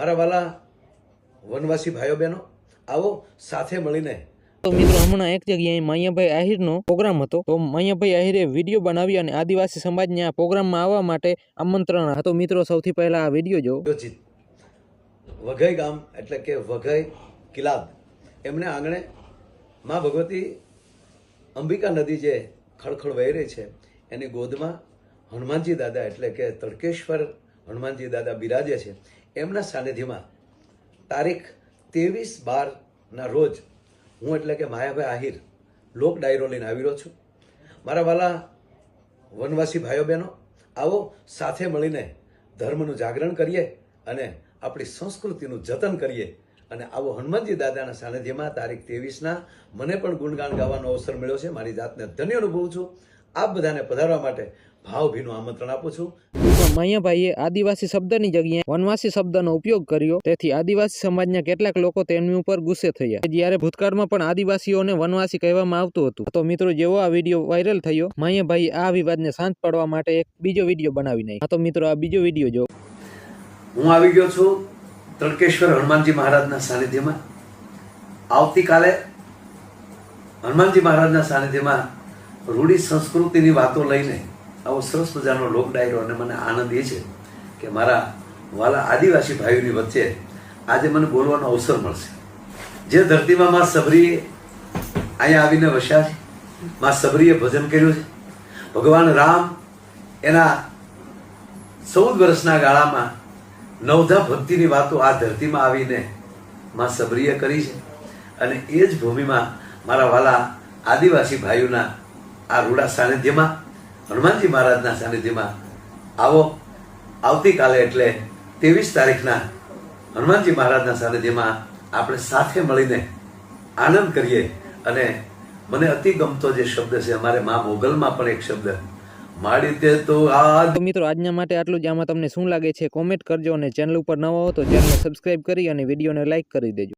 મારા વાલા વનવાસી ભાઈઓ બહેનો આવો સાથે મળીને. તો મિત્રો હમણાં એક જગ્યાએ માયાભાઈ આહિરનો પ્રોગ્રામ હતો. તો માયાભાઈ આહિરે વીડિયો બનાવી અને આદિવાસી સમાજને આ પ્રોગ્રામમાં આવવા માટે આમંત્રણ હતો મિત્રો સૌથી પહેલાં આ વીડિયો જો વઘઈ ગામ એટલે કે વઘઈ કિલાદ એમને આંગણે માં ભગવતી અંબિકા નદી જે ખળખળ વહી રહી છે એની ગોદમાં હનુમાનજી દાદા એટલે કે તડકેશ્વર હનુમાનજી દાદા બિરાજે છે. એમના સાનિધ્યમાં તારીખ ત્રેવીસ બારના રોજ હું એટલે કે માયાભાઈ આહિર લોક ડાયરો લઈને આવી રહ્યો છું. મારા વાલા વનવાસી ભાઈઓ બહેનો, આવો સાથે મળીને ધર્મનું જાગરણ કરીએ અને આપણી સંસ્કૃતિનું જતન કરીએ અને આવો હનુમાનજી દાદાના સાનિધ્યમાં તારીખ ત્રેવીસના મને પણ ગુણગાન ગાવાનો અવસર મળ્યો છે. મારી જાતને ધન્ય અનુભવું છું. આપ બધાને પધારવા માટે ભાવભીનું આમંત્રણ આપું છું. માયાભાઈએ આદિવાસી શબ્દની જગ્યાએ વનવાસી શબ્દનો ઉપયોગ કર્યો. તેથી આદિવાસી સમાજના કેટલાક લોકો તેમની ઉપર ગુસ્સે થયા. જ્યારે ભૂતકાળમાં પણ આદિવાસીઓને વનવાસી કહેવામાં આવતું હતું. તો મિત્રો જેવો આ વીડિયો વાયરલ થયો મૈયાભાઈ આ વિવાદને શાંત પાડવા માટે એક બીજો વીડિયો બનાવી નાખ્યો. તો મિત્રો આ બીજો વીડિયો જો. હું આવી ગયો છું તડકેશ્વર હનુમાનજી મહારાજના સાનિધ્યમાં. આવતીકાલે હનુમાનજી મહારાજના સાનિધ્યમાં રૂઢી સંસ્કૃતિની વાતો લઈને આવો સરસ મજાનો લોક ડાયરો અને મને આનંદ એ છે કે મારા વાલા આદિવાસી ભાઈઓની વચ્ચે આજે મને બોલવાનો અવસર મળશે. જે ધરતીમાં માં સબરીએ અહીંયા આવીને વસ્યા છે, માં સબરીએ ભજન કર્યું છે, ભગવાન રામ એના ચૌદ વર્ષના ગાળામાં નવધા ભક્તિની વાતો આ ધરતીમાં આવીને માં સબરીએ કરી છે અને એ જ ભૂમિમાં મારા વાલા આદિવાસી ભાઈઓના આ રૂડા સાનિધ્યમાં, હનુમાનજી મહારાજના સાનિધ્યમાં આવો. આવતીકાલે એટલે ત્રેવીસ તારીખના હનુમાનજી મહારાજના સાનિધ્યમાં આપણે સાથે મળીને આનંદ કરીએ અને મને અતિ ગમતો જે શબ્દ છે, અમારે મા મોગલમાં પણ એક શબ્દ, મારી તે તો આ મિત્રો, આજના માટે આટલું જ. આમાં તમને શું લાગે છે કોમેન્ટ કરજો અને ચેનલ ઉપર નવો હો તો ચેનલ સબસ્ક્રાઇબ કરી અને વિડીયોને લાઇક કરી દેજો.